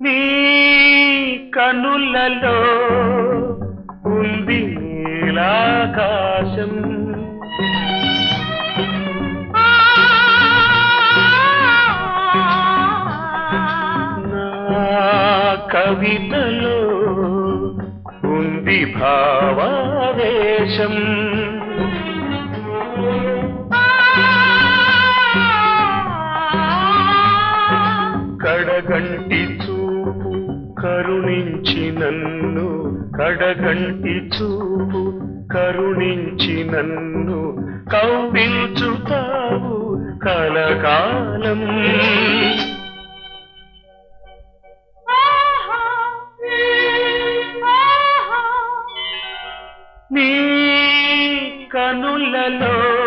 నీ కనులలో ఉంది నీలాకాశం కవితలో ఉంది భావావేశం. కడగంటి చూపు కరుణించి నన్ను కడగంటి చూపు కరుణించి నన్ను. కౌపించు కనులలో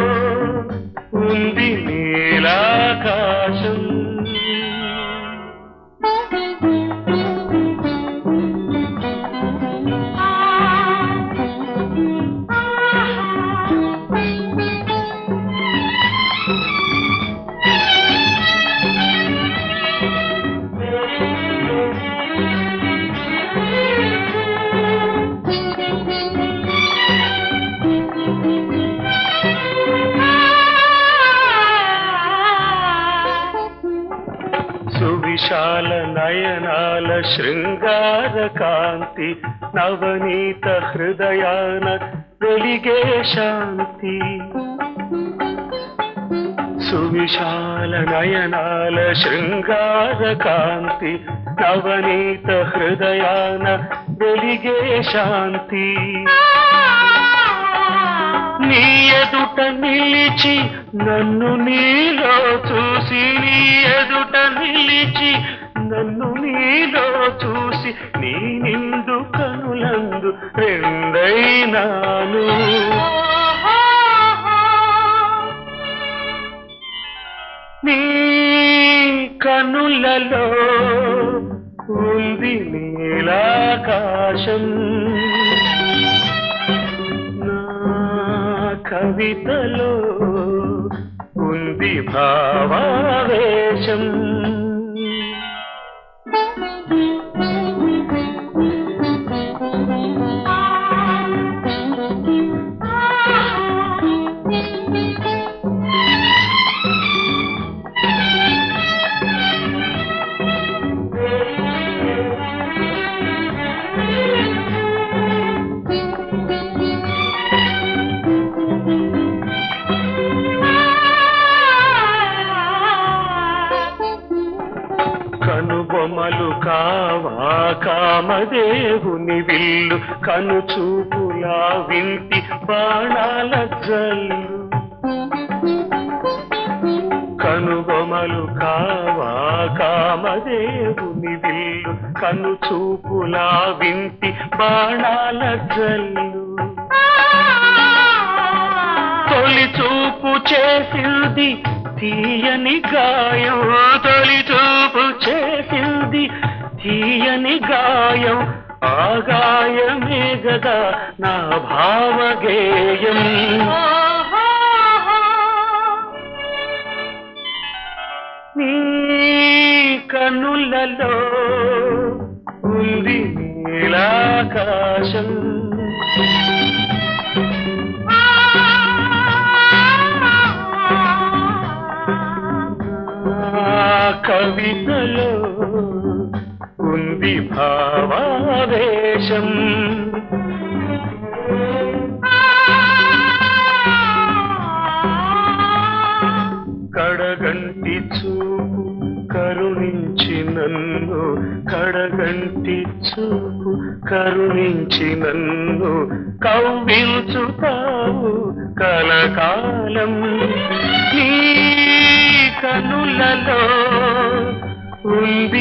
సువిశాల నయనాల శృంగార కాంతి నవనీత హృదయాన వెలిగే శాంతి సువిశాల నయనాల శృంగార కాంతి నవనీత హృదయాన వెలిగే శాంతి నీ ఎదుట నిలిచి నన్ను నీలో చూసి నీ ఎదుట నిలిచి నన్ను నీలో చూసి నీ నిండు కనులందు రెండైనాను. నీ కనులలో ఉంది నీలాకాశం. కవితలో ఉంది భావావేశం. కావా కామదేవుని విల్లు కనుచూపులా వింటి బాణాల జల్లు. కనుబొమలు కావా కామదేవుని విల్లు కనుచూపులా వింటి బాణాల జల్లు. తొలి చూపు చేసింది తీయని గాయం తొలి చూపు చేసింది తీయని గాయం ఆ గాయమే గదా నా భావగేయం. నీ కనులలో ఉంది నీలాకాశం. కవితలో ఉంది భావావేశం. కడగంటి చూపు కరుణించి నన్ను కడగంటి చూపు కరుణించి నన్ను కవ్వించుతావు కలకాలం. నీ కనులలో ఉంది నీలాకాశం